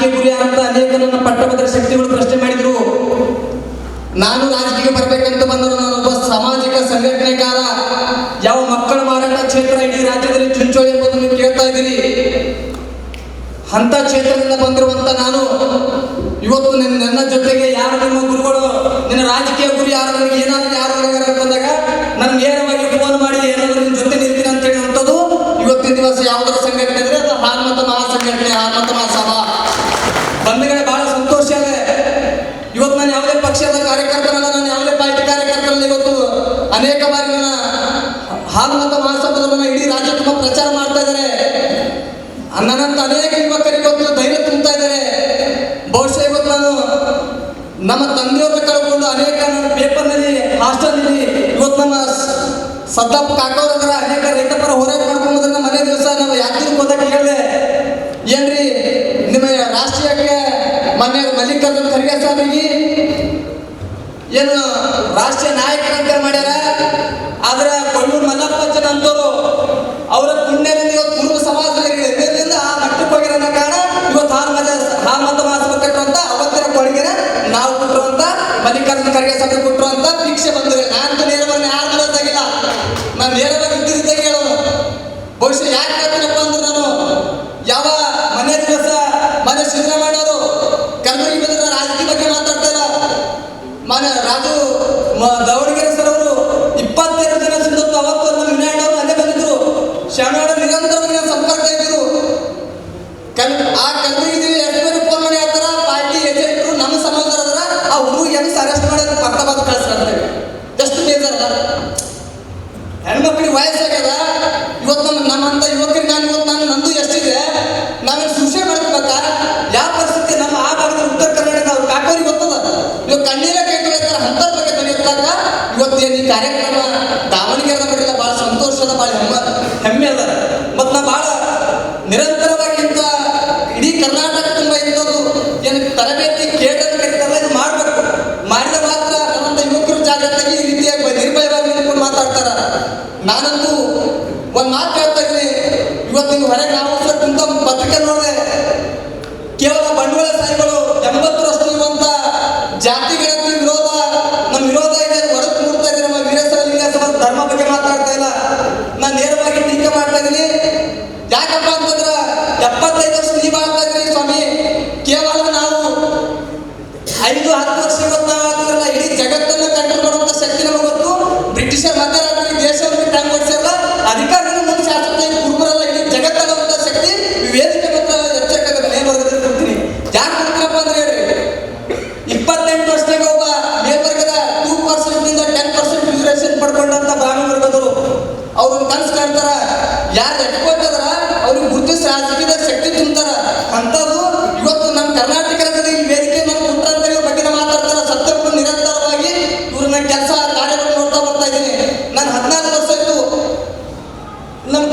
ರಾಜಕೀಯ ಗುರಿ ಅಂತ ಅನೇಕ ನನ್ನ ಪಟ್ಟಭದ್ರ ಶಕ್ತಿಗಳು ಪ್ರಶ್ನೆ ಮಾಡಿದ್ರು. ನಾನು ರಾಜಕೀಯ ಬರ್ಬೇಕಂತ ಬಂದರು ನಾನೊಬ್ಬ ಸಾಮಾಜಿಕ ಸಂಘಟನೆಕಾರ. ಯಾವ ಮಕ್ಕಳ ಮಾರಾಟ ಕ್ಷೇತ್ರ ಇಡೀ ರಾಜ್ಯದಲ್ಲಿ ಚುಂಚೋಳಿ ಎಂಬುದನ್ನು ಕೇಳ್ತಾ ಇದ್ದೀರಿ. ಅಂತ ಕ್ಷೇತ್ರದಿಂದ ಬಂದಿರುವಂತ ನಾನು ಇವತ್ತು ನನ್ನ ಜೊತೆಗೆ ಯಾರು ನಾನು ಯಾವುದೇ ಪಕ್ಷದ ಕಾರ್ಯಕರ್ತನಲ್ಲ ನಾನು ಯಾವುದೇ ಪಾರ್ಟಿ ಕಾರ್ಯಕರ್ತರಲ್ಲ ಇವತ್ತು ಅನೇಕ ಬಾರಿ ನನ್ನ ಹಾನ್ಮತ ಬದಲನ್ನು ಇಡೀ ರಾಜ್ಯ ತುಂಬ ಪ್ರಚಾರ ಮಾಡ್ತಾ ಇದ್ದಾರೆ. ನನ್ನಂತ ಅನೇಕ ಯುವಕರಿಗೆ ಇವತ್ತು ಧೈರ್ಯ ತುಂಬ್ತಾ ಇದ್ದಾರೆ. ಬಹುಶಃ ಇವತ್ತು ನಾನು ನಮ್ಮ ತಂದೆಯವ್ರನ್ನ ಕಳ್ಕೊಂಡು ಅನೇಕ ಪೇಪರ್ನಲ್ಲಿ, ಹಾಸ್ಟೆಲ್ನಲ್ಲಿ ಇವತ್ತು ನಮ್ಮ ಸದ್ದಪ್ಪ ಕಾಕವ್ರ ಅನೇಕ ರೈತ ಪರ ಹೋರಾಟ ಮಾಡ್ಕೊಂಡ್ರೆ ನಮ್ಮ ಮನೆ ದಿವಸ ನಾವು ಯಾಕೆ ಹೋದಾಗ ಹೇಳಿದೆ ಏನ್ರಿ, ನಿಮ್ಮ ರಾಷ್ಟ್ರೀಯಕ್ಕೆ ಮನೆ ಮಲ್ಲಿಕಾರ್ಜುನ್ ಖರ್ಗೆ ಸಾಹೇಬಿಗೆ ಏನು ರಾಷ್ಟ್ರೀಯ ನಾಯಕರಂತ ಮಾಡ್ಯಾರ? ಆದ್ರೆ ಮಲ್ಲಪ್ಪಚ್ಚನ ಅಂತವರು ಅವರ ಇವತ್ತು ಕುರುಬ ಸಮಾಜದಲ್ಲಿ ಆ ಮಟ್ಟಕ್ಕೆ ಹೋಗಿರೋ ಕಾರಣ ಇವತ್ತು ಹಾಲ್ ಮತ ಹಾಲ್ ಮತ ಮಹಾಸಭೆ ಕಟ್ಟುವಂತ ಅವತ್ತಿನ ಕೊಡುಗೆನ ನಾವು ಕೊಟ್ಟಿರುವಂತ ಮಲ್ಲಿಕಾರ್ಜುನ ಖರ್ಗೆ ಸಭೆ ಕೊಟ್ಟಿರುವಂತ ದೀಕ್ಷೆ ಬಂದಿದೆ. ನಾನು ನೇರವಾಗಿ ಯಾರು ಮಾಡೋದಾಗಿಲ್ಲ ನಾನು ನೇರವಾಗಿ ಇದ್ದಿದ್ದಾಗ ಕೇಳೋದು ಬಹುಶಃ ಯಾಕೆ ಹೇಳ್ತೀನಪ್ಪ ಅಂದ್ರೆ ನಾನು ಯಾವ ಮನೆ ದಿವಸ ಮನೆ ಸಿದ್ದರಾಮಯ್ಯವರು ಕಲಬುರಗಿ ಬಂದ್ರೆ ರಾಜಕೀಯ ಬಗ್ಗೆ ಮಾತಾಡ್ತಾ ಇಲ್ಲ ಮಾನ್ಯ ರಾಜು ಮ- ದಾವಣಗೆರೆ ಸರ್ ಅವರು ಇಪ್ಪತ್ತೆರಡು ದಿನ ಅವತ್ತು ನಮ್ಮ ವಿನಾಯಣ್ಣ ಅವರು ಅಲ್ಲೇ ಬಂದಿದ್ರು. ಶರಣವ್ರ ನಿರಂತರವಾಗಿ ಸಂಪರ್ಕ ಇದ್ದರು ಕಲ್ ಆ ಕಲಬುರಗಿ ಎಷ್ಟು ಫೋನ್ ಮಾಡಿ ಹೇಳ್ತಾರ ಪಾರ್ಟಿ ಏಜೆಂಟ್ರು ನಮ್ಮ ಸಮಾಜದವರ ಆ ಹುಡುಗಿ ಹೆಂಗ್ ಅರೆಸ್ಟ್ ಮಾಡಿ ಪಕ್ಕಬಾದ್ ಕಳಿಸ್ತಾರೆ ಎಷ್ಟು ಬೇಜಾರ ಹೆಣ್ಮಕ್ಳಿಗೆ ವಯಸ್ಸಾಗ್ಯದ. ಇವತ್ತು ನಮ್ಮ ನಮ್ಮಂತ ಯುವಕರಿಗೆ ನಾನು ಇವತ್ತು ನಾನು ನಂದು ಎಷ್ಟಿದೆ ನಾವೇನು ಸೂಸೆ ಮಾಡ್ಕೋಬೇಕಾ ಯಾವ ಪರಿಸ್ಥಿತಿ ನಮ್ಮ ಆ ಭಾಗದ ಉತ್ತರ ಕರ್ನಾಟಕ ಅವ್ರ ಕಾಕೋರಿಗೆ ಗೊತ್ತದ ಇವಾಗ ಕಣ್ಣೀರೇ ಕೈ ತೊಳಿತಾರೆ ಅಂತರ ಬಗ್ಗೆ ತೊಳಿಯತ್ತಾಗ ಇವತ್ತು ಏನು ಈ ಕಾರ್ಯಕ್ರಮ ದಾವಣಗೆರೆ ಮಾಡಿಲ್ಲ ಭಾಳ ಸಂತೋಷದ ಭಾಳ ಹೆಮ್ಮೆ ಹೆಮ್ಮೆ ಅದ ಮತ್ತು ನಾ ಭಾಳ ನಿರಂತರವಾಗಿ ಇಂಥ ಇಡೀ ಕರ್ನಾಟಕ ತುಂಬ ಇಂಥದ್ದು ಏನು ತರಬೇತಿ ಅಂತ ಕರೀತಾರಲ್ಲ ಇದು ಮಾಡಬೇಕು. ಮಾಡಿದ ಮಾತ್ರ ನಮ್ಮಂತ ಯುವಕರು ಜಾಗೃತಿಯಾಗಿ ಈ ರೀತಿಯಾಗಿ ನಿರ್ಭಯವಾಗಿ ನಿಂತ್ಕೊಂಡು ಮಾತಾಡ್ತಾರ. ನಾನಂತೂ ಒಂದು ಮಾತು ಹೇಳ್ತಾ ಇದ್ದೀನಿ. ಇವತ್ತು ನೀವು ಹೊರಗೆ ನಾವು ಪತ್ರಿಕೆ ನೋಡಿದೆ ಕೇವಲ ಬಂಡವಾಳ ಸಾಹಿಗಳು ಎಂಬತ್ತರಷ್ಟು ಇರುವಂತ ಜಾತಿಗಳ ವಿರೋಧ ನಮ್ಮ ವಿರೋಧ ಇದೆ ಹೊರತು ಮೂಡ್ತಾ ಇದೆ ನಮ್ಮ ವೀರಸರ ಲಿಂಗಸಭಾ ಧರ್ಮ ಬಗ್ಗೆ ಮಾತಾಡ್ತಾ ಇಲ್ಲ ನಾನು ನೇರವಾಗಿ ಟೀಕೆ ಮಾಡ್ತಾ ಇದ್ದೀನಿ ಯಾಕಪ್ಪ ಅಂತಂದ್ರೆ ಎಪ್ಪತ್ತೈದು ವರ್ಷ ನೀವು ಆಗ್ತಾ ಇದ್ರಿ ಸ್ವಾಮಿ ಕೇವಲ ನಾವು ಐದು ಹತ್ತು ವರ್ಷ ಗೊತ್ತಾಗಲ್ಲ ಇಡೀ ಜಗತ್ತನ್ನ ಕಂಟ್ರೋಲ್ ಮಾಡುವಂತ ಶಕ್ತಿ ನಮಗೆ ಗೊತ್ತು. ಬ್ರಿಟಿಷರ್ ಮಧ್ಯರಾತ್ರಿ ದೇಶವನ್ನು ಟ್ಯಾಂಕ್ ಓಡಿಸಿರಲ್ಲ ಅಧಿಕಾರ ಮುಂದೆ ಶಾಸಕ ಕುರುಬರಲ್ಲ, ಇಡೀ ಜಗತ್ತನ್ನ ಶಕ್ತಿ ಈ ವೇದಿಕೆ ಮಾತ್ರ ಎಚ್ಚರಿಕೆ ಲೇಬರ್ ಕೊಡ್ತೀನಿ ಯಾಕೆ ಕೊಡ್ತೀರಪ್ಪ ಅಂದ್ರೆ ಹೇಳ್ರಿ ಇಪ್ಪತ್ತೆಂಟು ವರ್ಷದಾಗ ಒಬ್ಬ ಮೇಲ್ವರ್ಗದ ಟೂ ಪರ್ಸೆಂಟ್ನಿಂದ ಟೆನ್ ಪರ್ಸೆಂಟ್ ರಿಸರ್ವೇಶನ್ ಪಡ್ಕೊಂಡಂತ ಬ್ರಾಹ್ಮಣ ವರ್ಗದವರು. ಅವ್ರು ಒಂದು ಕನಸು ಕಾಣ್ತಾರ. ಯಾರು ಎಟ್ಕೋತಾರ ಅವ್ರಿಗೆ ಗುರುತಿಸಿ ರಾಜಕೀಯದ ಶಕ್ತಿ ತುಂಬ್ತಾರ. ಅಂತದ್ದು ಇವತ್ತು ನಮ್ಮ ಕರ್ನಾಟಕ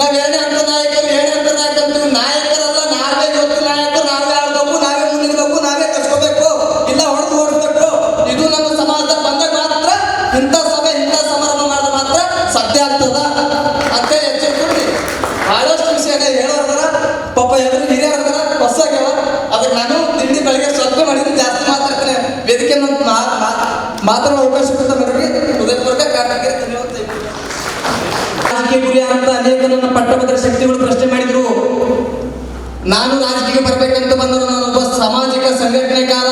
ನಾವ್ ಎರಡನೇ ಹಂತ ನಾಯಕರು ಎರಡನೇ ಹಂತ ನಾಯಕರು ಅಂತೀವಿ. ನಾಯಕರಲ್ಲ, ನಾವೇ ಇವತ್ತು ನಾಯಕರು, ನಾವೇ ಆಡ್ಬೇಕು ನಾವೇ ಮುಂದಿರ್ಬೇಕು ನಾವೇ ಕಸ್ಕೋಬೇಕು ಇಲ್ಲ ಹೊಡೆದು ಓಡಿಸ್ಬೇಕು. ಇದು ನಮ್ಮ ಸಮಾಜದ ಬಂದಾಗ ಮಾತ್ರ, ಇಂಥ ಸಭೆ, ಇಂಥ ಸಮಾರಂಭ ಮಾಡಿದ್ರೆ ಮಾತ್ರ ಸತ್ಯ ಆಗ್ತದ? ಅಂತ ಎಚ್ಚರಿಕೆ ಬಹಳಷ್ಟು ವಿಷಯ ಹೇಳೋದ್ರ ಪಾಪ ಎಲ್ಲರೂ ಹೊಸ ಆಗ್ಯಾವ ಅದಕ್ಕೆ ನಾನು ತಿಂಡಿ ಬೆಳಗ್ಗೆ ಸ್ವಲ್ಪ ಮಾಡಿದ್ರೆ ಜಾಸ್ತಿ ಮಾತಾಡ್ತೇನೆ ವೇದಿಕೆ ಮಾತಾಡೋ ಅವಕಾಶ ನನಗೆ ಹೃದಯಪೂರ್ವಕ ಕಾರಣಕ್ಕೆ ಧನ್ಯವಾದ. ರಾಜಕೀಯ ಗುರಿ ಅಂತ ಅನೇಕ ನನ್ನ ಪಟ್ಟಭದ್ರ ಶಕ್ತಿಗಳು ಪ್ರಶ್ನೆ ಮಾಡಿದ್ರು. ನಾನು ರಾಜಕೀಯ ಬರ್ಬೇಕಂತ ಬಂದರು ಒಬ್ಬ ಸಾಮಾಜಿಕ ಸಂಘಟನೆಕಾರ.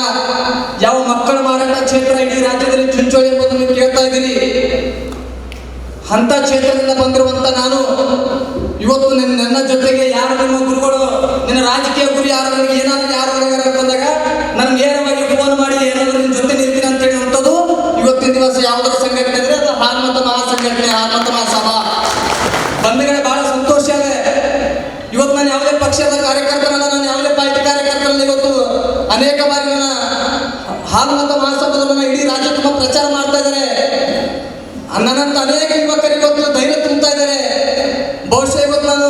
ಯಾವ ಮಕ್ಕಳ ಮಾರಾಟ ಕ್ಷೇತ್ರ ಇಡೀ ರಾಜ್ಯದಲ್ಲಿ ಚುಂಚೋಳಿ ಎಂಬುದನ್ನು ಕೇಳ್ತಾ ಇದ್ದೀನಿ ಅಂತ ಕ್ಷೇತ್ರದಿಂದ ಬಂದಿರುವಂತ ನಾನು ಇವತ್ತು ನನ್ನ ಜೊತೆಗೆ ಯಾರು ನಿಮ್ಮ ಗುರುಗಳು, ನಿನ್ನ ರಾಜಕೀಯ ಗುರಿ ಯಾರು, ನನಗೆ ಏನಾದ್ರು ಯಾರು ಬಂದಾಗ ನನ್ಗೆ ನೇರವಾಗಿ ಫೋನ್ ಮಾಡಿ ಏನಾದ್ರು ನಿನ್ನ ಜೊತೆ ನಿಂತೀನಿ ಅಂತ ಹೇಳುವಂಥದ್ದು ಇವತ್ತಿನ ದಿವಸ ಯಾವುದರ ಸಂಘಟನೆ ಪಕ್ಷದ ಕಾರ್ಯಕರ್ತನಲ್ಲ ನಾನು ಯಾವುದೇ ಪಾರ್ಟಿ ಕಾರ್ಯಕರ್ತರಲ್ಲಿ ಇವತ್ತು ಅನೇಕ ಬಾರಿ ನನ್ನ ಹಾಲು ಮತ್ತು ಮಹಾಸಭಾದವನ್ನ ಇಡೀ ರಾಜ್ಯ ತುಂಬ ಪ್ರಚಾರ ಮಾಡ್ತಾ ಇದ್ದಾರೆ. ನನ್ನಂತ ಅನೇಕ ಯುವಕರಿಗೆ ಇವತ್ತು ಧೈರ್ಯ ತುಂಬ್ತಾ ಇದ್ದಾರೆ. ಬಹುಶಃ ಇವತ್ತು ನಾನು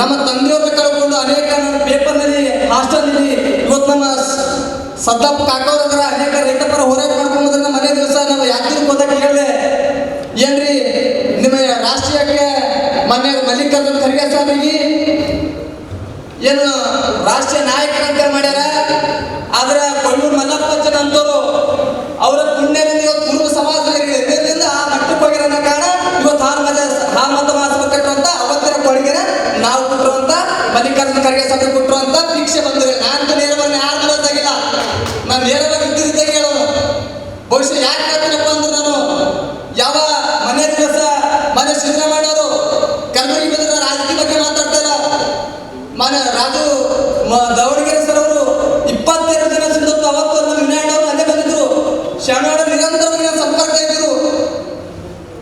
ನಮ್ಮ ತಂದೆಯವ್ರನ್ನ ಕಳ್ಕೊಂಡು ಅನೇಕ ನನ್ನ ಪೇಪರ್ನಲ್ಲಿ, ಹಾಸ್ಟೆಲ್ನಲ್ಲಿ ಇವತ್ತು ನಮ್ಮ ಸದ್ದಪ್ಪ ಕಾಕವ್ರ ಅನೇಕ ರೈತ ಪರ ಹೋರಾಟ ಮಾಡ್ಕೊಂಡ್ರೆ ನಮ್ಮ ಮನೆ ದಿವಸ ನಾವು ಯಾಕೆ ಕೇಳಿದೆ ಏನ್ರಿ, ನಿಮ್ಮ ರಾಷ್ಟ್ರೀಯಕ್ಕೆ ಮನೆ ಮಲ್ಲಿಕಾರ್ಜುನ ಏನು ರಾಷ್ಟ್ರೀಯ ನಾಯಕರಂತ ಮಾಡ್ಯಾರ? ಆದ್ರೆ ಕೊಣ್ಣೂರು ಮಲ್ಲಪ್ಪಚ್ಚನ ಅಂತವರು ಅವರ ಪುಣ್ಯದಲ್ಲಿ ಇವತ್ತು ಸಮಾಜದಲ್ಲಿ ಇದರಿಂದ ಆ ಮಟ್ಟಕ್ಕೆ ಹೋಗಿರೋ ಕಾರಣ ಇವತ್ತು ಹಾಲ್ ಮತ ಹಾಲ್ ಮತ ಮಹಾಸಭೆ ಕಟ್ಟುವಂತ ಅವತ್ತಿನ ಕೊಡುಗೆನ ನಾವು ಕೊಟ್ಟರು ಅಂತ ಮಲ್ಲಿಕಾರ್ಜುನ ಖರ್ಗೆ ಸಭೆ ಕೊಟ್ಟರು ಅಂತ ಭಿಕ್ಷೆ ಬಂದಿದೆ. ನಾನು ನೇರವಾಗಿ ಯಾರು ಮಾಡೋದಾಗಿಲ್ಲ ನಾನು ನೇರವಾಗಿ ಇದ್ದಿದ್ದಾಗ ಕೇಳೋದು ಬಹುಶಃ ಯಾಕೆ ಹೇಳ್ತೀನಪ್ಪ ಅಂದ್ರೆ ನಾನು ಯಾವ ಮನೆ ದಿವಸ ಮನೆ ಸಿದ್ದರಾಮಯ್ಯವರು ಕಲಬುರಗಿ ಬಂದ್ರೆ ರಾಜಕೀಯ ಬಗ್ಗೆ ಮಾತಾಡ್ತಾ ಇಲ್ಲ ಮಾನ ರಾಜು ದಾವಣಗೆರೆ ಸರ್ ಅವರು ಇಪ್ಪತ್ತೆರಡು ದಿನ ಸಿಂಧತ್ತು ಅವತ್ತು ನಮ್ಮ ವಿನಾಯಣ್ಣ ಅವರು ಅಲ್ಲೇ ಬಂದಿದ್ರು. ಶರಣವ್ರ ನಿರಂತರವಾಗಿ ಸಂಪರ್ಕ ಇದ್ದರು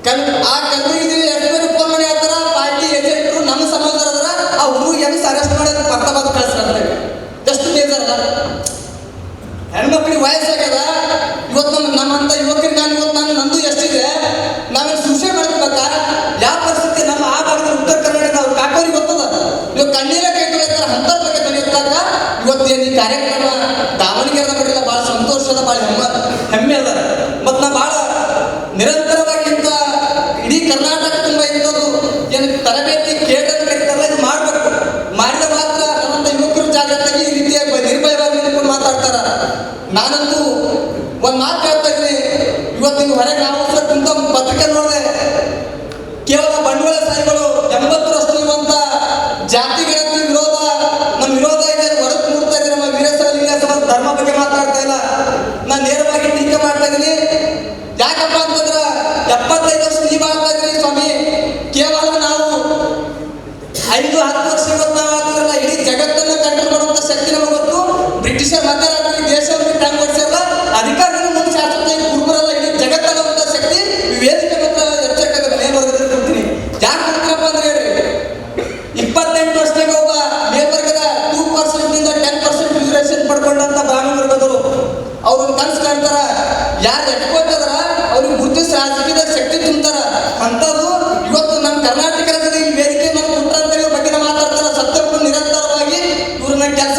ಕಲ್ ಆ ಕಲಬುರಗಿ ಎಷ್ಟು ಬೇರೆ ಫೋನ್ ಮಾಡಿ ಆತರ ಪಾರ್ಟಿ ಏಜೆಂಟ್ರು ನಮ್ಮ ಸಮಾಜದವರ ಆ ಹುಡುಗಿ ಹೆಂಗ್ ಅರೆಸ್ಟ್ ಮಾಡಿದ್ರೆ ಪಕ್ಕ ಬಂದು ಕಳಿಸ್ತಾರೆ ಜಸ್ಟ್ ಬೇಜಾರ ಹೆಣ್ಮಕ್ಳಿಗೆ ವಯಸ್ಸಾಗ್ಯದ ಇವತ್ತು ನಮ್ಮ ನಮ್ಮಂತ ಯುವಕರಿಗೆ ನಾನು ಇವತ್ತು ನಾನು ನಂದು ಎಷ್ಟಿದೆ ನಾವೇನು ಸೂಸೈಡ್ ಮಾಡ್ಕೋಬೇಕಾ ಯಾವ ಪರಿಸ್ಥಿತಿ ನಮ್ಮ ಆ ಭಾಗದ ಉತ್ತರ ಕರ್ನಾಟಕ ಅವ್ರ ಕಾಕೋರಿಗೆ ಗೊತ್ತದ ಇವಾಗ ಕಣ್ಣೀರೇ ಕೈ ತೊಳಿತಾರೆ ಅಂತರ ಬಗ್ಗೆ ತೊಳಿಯುತ್ತಾಗ ಇವತ್ತು ಏನು ಈ ಕಾರ್ಯಕ್ರಮ ದಾವಣಗೆರೆದ ಬರಲಿಲ್ಲ ಭಾಳ ಸಂತೋಷದ ಭಾಳ ಹೆಮ್ಮ ಹೆಮ್ಮೆ ಅದ ಮತ್ತು ನಾ ಭಾಳ ನಿರಂತರವಾಗಿ ಇಂಥ ಇಡೀ ಕರ್ನಾಟಕ ತುಂಬ ಇಂಥದ್ದು ಏನು ತರಬೇತಿ ಕೇಂದ್ರ ಅಂತ ಕರೀತಾರಲ್ಲ ಇದು ಮಾಡಬೇಕು ಮಾಡಿದ ಮಾತ್ರ ನಮ್ಮಂತ ಯುವಕರು ಜಾಗೃತಾಗಿ ಈ ರೀತಿಯಾಗಿ ಬ- ನಿರ್ಭಯವಾಗಿ ನಿಂತ್ಕೊಂಡು ಮಾತಾಡ್ತಾರ ನಾನಂತೂ ಒಂದು ಮಾತು ಹೇಳ್ತಾ ಇದ್ದೀನಿ ಇವತ್ತು ನೀವು ಹೊರಗೆ ನಾವು ಸರ್ ಕುಂತ ಪತ್ರಿಕೆ ನೋಡಿದೆ ಕೇವಲ ಬಂಡವಾಳ ಸಾಹಿಗಳು ಎಂಬತ್ತರಷ್ಟು ಇರುವಂತ ಜಾತಿ ಗಣತಿ ವಿರೋಧ, ನಮ್ಮ ವಿರೋಧ ಇದೆ, ಹೊರತು ಮೂಡ್ತಾ ಇದೆ ನಮ್ಮ ವೀರಸರ ಲಿಂಗಸಭಾ ಧರ್ಮ ಬಗ್ಗೆ ಮಾತಾಡ್ತಾ ಇಲ್ಲ. ನಾನು ನೇರವಾಗಿ ಟೀಕೆ ಮಾಡ್ತಾ ಇದ್ದೀನಿ. ಯಾಕಪ್ಪ ಅಂತಂದ್ರೆ ಎಪ್ಪತ್ತೈದು ವರ್ಷ ನೀವು ಆಗ್ತಾ ಇದ್ರಿ ಸ್ವಾಮಿ. ಕೇವಲ ನಾವು ಐದು, ಹತ್ತು ವರ್ಷ ಇವತ್ತು ನಾವು ಆಗ್ತಿರಲ್ಲ, ಇಡೀ ಜಗತ್ತನ್ನು ಕಂಟ್ರೋಲ್ ಮಾಡುವಂತ ಶಕ್ತಿ ನಮಗೆ ಗೊತ್ತು. ಬ್ರಿಟಿಷರ್ ಮಧ್ಯರಾತ್ರಿ ದೇಶವನ್ನು ಮಾಡಿಸಿರಲ್ಲ ಅಧಿಕಾರದಿಂದ ಮುಂದೆ ಶಾಸಕ ಕುರುಬರಲ್ಲ ಇಡೀ ಜಗತ್ತನ್ನ ಶಕ್ತಿ ಈ ವೇದಿಕೆ ಮಾತ್ರ ಎಚ್ಚರಿಕೆ ಮೇಲ್ವರ್ಗದಲ್ಲಿ ಕೊಡ್ತೀನಿ ಯಾಕೆ ಕೊಡ್ತೀರಪ್ಪ ಅಂದ್ರೆ ಹೇಳ್ರಿ ಇಪ್ಪತ್ತೆಂಟು ವರ್ಷದಾಗ ಒಬ್ಬ ಮೇಲ್ವರ್ಗದ ಟೂ ಪರ್ಸೆಂಟ್ನಿಂದ ಟೆನ್ ಪರ್ಸೆಂಟ್ ರಿಸರ್ವೇಶನ್ ಪಡ್ಕೊಂಡಂತ ಬ್ರಾಹ್ಮಣ ವರ್ಗದವರು ಅವ್ರು ಕಾಣ್ತಾರ ಯಾರು ಎಟ್ಕೋತಾರ ಅವ್ರಿಗೆ ಗುರುತಿಸಿ ರಾಜಕೀಯದ ಶಕ್ತಿ ತುಂಬ್ತಾರ. ಅಂತದ್ದು ಇವತ್ತು ನಮ್ಮ ಕರ್ನಾಟಕ ರಾಜ್ಯದ ಈ ವೇದಿಕೆ ನಮ್ಮ ಪುಟ್ರಂತರ ಬಗ್ಗೆ ಮಾತಾಡ್ತಾರ ಸತ್ಯವನ್ನು ನಿರಂತರವಾಗಿ ಇವ್ರನ್ನ ಕೆಲಸ